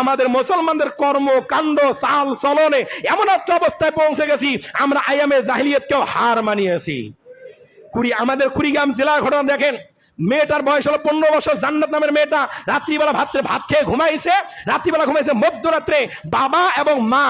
আমাদের মুসলমানদের কর্ম, কাণ্ড, চাল, চলনে এমন একটা অবস্থায় পৌঁছে গেছি, আমরা আয়ামে জাহিলিয়তকেও হার মানিয়েছি। কুড়ি, আমাদের কুড়িগ্রাম জেলার ঘটনা দেখেন। মেয়েটার বয়স হলো পনেরো বছর, জান্নাত নামের মেয়েটা রাত্রিবেলা ভাত ভাত খেয়ে ঘুমাইছে। রাত্রিবেলা ঘুমাইছে মধ্যরাত্রে বাবা এবং মা।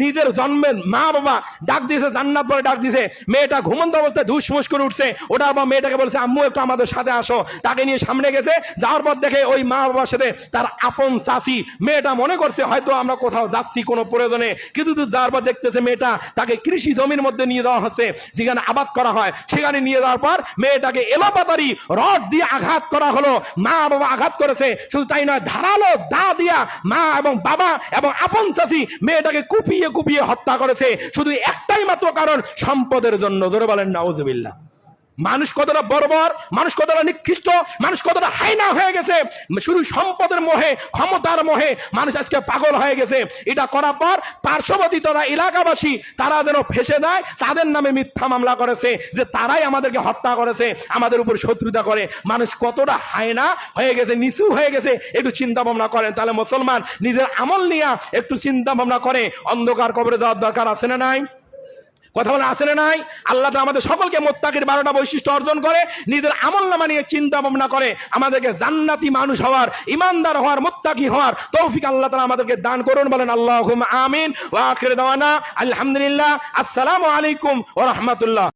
নিজের জন্মের মা বাবা ডাক দিয়েছে, জান্নাত বলে ডাক দিয়েছে। মেয়েটা ঘুমন্ত অবস্থায় ধুসমুস করে উঠছে। ওটা আবার মেয়েটাকে বলছে, আম্মু, একটু আমাদের সাথে আসো। তাকে নিয়ে সামনে গেছে। যাওয়ার পর দেখে ওই মা বাবার সাথে তার আপন চাষি মেয়েটা মনে করছে, হয়তো আমরা কোথাও যাচ্ছি কোনো প্রয়োজনে। দূর যাওয়ার পর দেখতেছে মেয়েটা তাকে কৃষি জমির মধ্যে নিয়ে যাওয়া হচ্ছে, যেখানে আবাদ করা হয়। সেখানে নিয়ে যাওয়ার পর মেয়েটাকে এলাপাতারি রড দিয়ে আঘাত করা হলো। মা বাবা আঘাত করেছে। শুধু তাই নয়, ধারালো দা দিয়া মা এবং বাবা এবং আপন চাষি মেয়েটাকে কুপিয়ে কুপিয়ে হত্যা করেছে। শুধু একটাই মাত্র কারণ সম্পদের জন্য। জোরে বলেন নাউজুবিল্লাহ। মানুষ কতটা বর্বর, মানুষ কতটা নিকৃষ্ট, মানুষ কতটা হাইনা হয়ে গেছে, শুধু সম্পদের মোহে, ক্ষমতার মোহে মানুষ আজকে পাগল হয়ে গেছে। এটা করার পর পার্শ্ববর্তী তারা এলাকাবাসী, তারা যেন ফেসে দেয়, তাদের নামে মিথ্যা মামলা করেছে, যে তারাই আমাদেরকে হত্যা করেছে, আমাদের উপর শত্রুতা করে। মানুষ কতটা হায়না হয়ে গেছে, নিচু হয়ে গেছে, একটু চিন্তা ভাবনা করেন। তাহলে মুসলমান নিজের আমল নিয়ে একটু চিন্তা ভাবনা করে, অন্ধকার কবরে যাওয়ার দরকার আছে না নাই? কথা বলে আসলে নাই? আল্লাহ আমাদের সকলকে মোত্তাকির বারোটা বৈশিষ্ট্য অর্জন করে, নিজের আমল নামা নিয়ে চিন্তা ভাবনা করে, আমাদেরকে জান্নাতি মানুষ হওয়ার, ইমানদার হওয়ার, মোত্তাকি হওয়ার তৌফিক আল্লাহ তালা আমাদেরকে দান করুন, বলেন আল্লাহ আমিন। ওয়া আখির দাওয়ানা, আলহামদুলিল্লাহ, আসসালামু আলাইকুম ও রাহমাতুল্লাহ।